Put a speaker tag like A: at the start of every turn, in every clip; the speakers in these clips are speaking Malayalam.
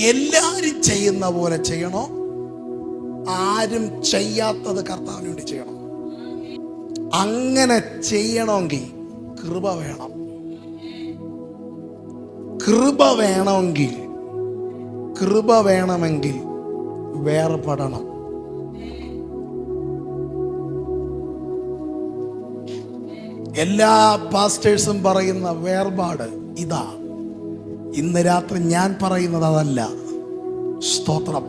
A: എല്ലാരും ചെയ്യുന്ന പോലെ ചെയ്യണോ? ആരും ചെയ്യാത്തത് കർത്താവിന് വേണ്ടി ചെയ്യണം. അങ്ങനെ ചെയ്യണമെങ്കിൽ കൃപ വേണം. കൃപ വേണമെങ്കിൽ കൃപ വേണമെങ്കിൽ വേർപെടണം. എല്ലാ പാസ്റ്റേഴ്സും പറയുന്ന വേർപാട് ഇതാ. ഇന്ന് രാത്രി ഞാൻ പറയുന്നത് അതല്ല. സ്തോത്രം.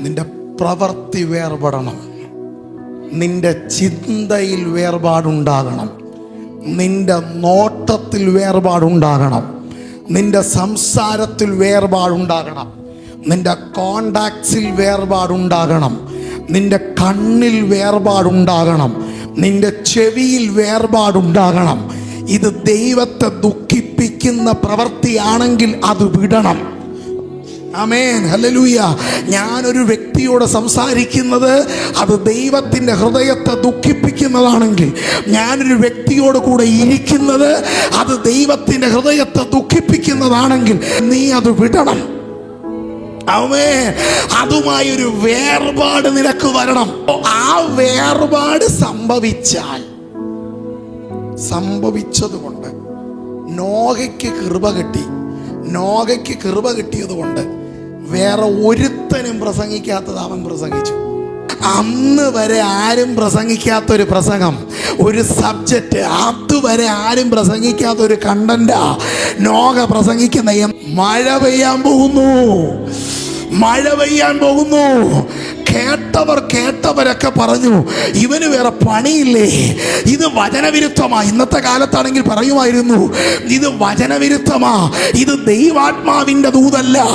A: നിന്റെ പ്രവൃത്തി വേർപെടണം. നിന്റെ ചിന്തയിൽ വേർപാടുണ്ടാകണം. നിന്റെ നോട്ടത്തിൽ വേർപാടുണ്ടാകണം. നിന്റെ സംസാരത്തിൽ വേർപാടുണ്ടാകണം. നിന്റെ കോണ്ടാക്ട്സിൽ വേർപാടുണ്ടാകണം. നിന്റെ കണ്ണിൽ വേർപാടുണ്ടാകണം. നിന്റെ ചെവിയിൽ വേർപാടുണ്ടാകണം. ഇത് ദൈവത്തെ ദുഃഖിപ്പിക്കുന്ന പ്രവൃത്തിയാണെങ്കിൽ അത് വിടണം. അമേൻ ഹലലൂയ ഞാനൊരു വ്യക്തിയോട് സംസാരിക്കുന്നത് അത് ദൈവത്തിന്റെ ഹൃദയത്തെ ദുഃഖിപ്പിക്കുന്നതാണെങ്കിൽ ഞാനൊരു വ്യക്തിയോട് കൂടെ ഇരിക്കുന്നത് അത് ദൈവത്തിന്റെ ഹൃദയത്തെ ദുഃഖിപ്പിക്കുന്നതാണെങ്കിൽ നീ അത് വിടണം. അവേ അതുമായി ഒരു വേർപാട് നിനക്ക് വരണം. ആ വേർപാട് സംഭവിച്ചാൽ സംഭവിച്ചതുകൊണ്ട് നോഗയ്ക്ക് കൃപ കിട്ടി. നോഗയ്ക്ക് കൃപ കിട്ടിയതുകൊണ്ട് വേറെ ഒരുത്തനും പ്രസംഗിക്കാത്തത് അവൻ പ്രസംഗിച്ചു. അന്ന് വരെ ആരും പ്രസംഗിക്കാത്തൊരു പ്രസംഗം ഒരു സബ്ജക്റ്റ് അതുവരെ ആരും പ്രസംഗിക്കാത്ത ഒരു കണ്ടന്റാ നോക പ്രസംഗിക്കുന്ന മഴ പെയ്യാൻ പോകുന്നു. മഴ പെയ്യാൻ പോകുന്നു. കേട്ടവർ കേട്ടവരൊക്കെ പറഞ്ഞു ഇവന് വേറെ പണിയില്ലേ? ഇത് വചനവിരുദ്ധമാ. ഇന്നത്തെ കാലത്താണെങ്കിൽ പറയുമായിരുന്നു ഇത് വചനവിരുദ്ധമാ. ഇത് ദൈവാത്മാവിന്റെ ദൂതല്ല.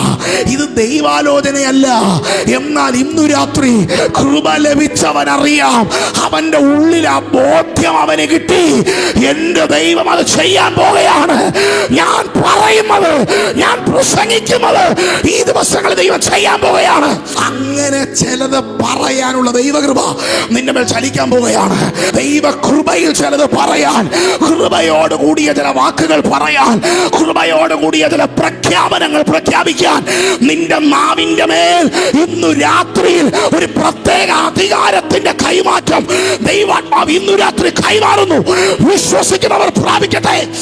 A: ഇത് ദൈവാലോചനയല്ല. എന്നാൽ ഇന്നു രാത്രി കൃപ ലഭിച്ചവൻ അറിയാം. അവന്റെ ഉള്ളിൽ ആ ബോധ്യം അവന് കിട്ടി. എന്റെ ദൈവം അത് ചെയ്യാൻ പോകുകയാണ് ഞാൻ പറയുന്നത് ഞാൻ പ്രസംഗിക്കുന്നത് ഈ ദിവസങ്ങളിൽ ദൈവം ചെയ്യാൻ പോവുകയാണ്. അങ്ങനെ ചിലത് പറയാനുള്ള ദൈവകൃപ നിന്റെ മേൽ ചലിക്കാൻ പോവുകയാണ്. ദൈവകൃപയിൽ ചിലത് പറയാൻ കൃപയോട് കൂടിയ ചില വാക്കുകൾ പറയാൻ കൃപയോട് കൂടിയ ചില പ്രഖ്യാപനങ്ങൾ പ്രഖ്യാപിക്കാൻ നിന്റെ നാവിന്റെ മേൽ ഇന്നു രാത്രിയിൽ ഒരു പ്രത്യേക അധികാരത്തിന്റെ കൈമാറ്റം ദൈവാത്മാവ് ഇന്നു രാത്രി കൈമാറുന്നു. വിശ്വസിക്കുന്നവർ പ്രാപിക്കട്ടെ.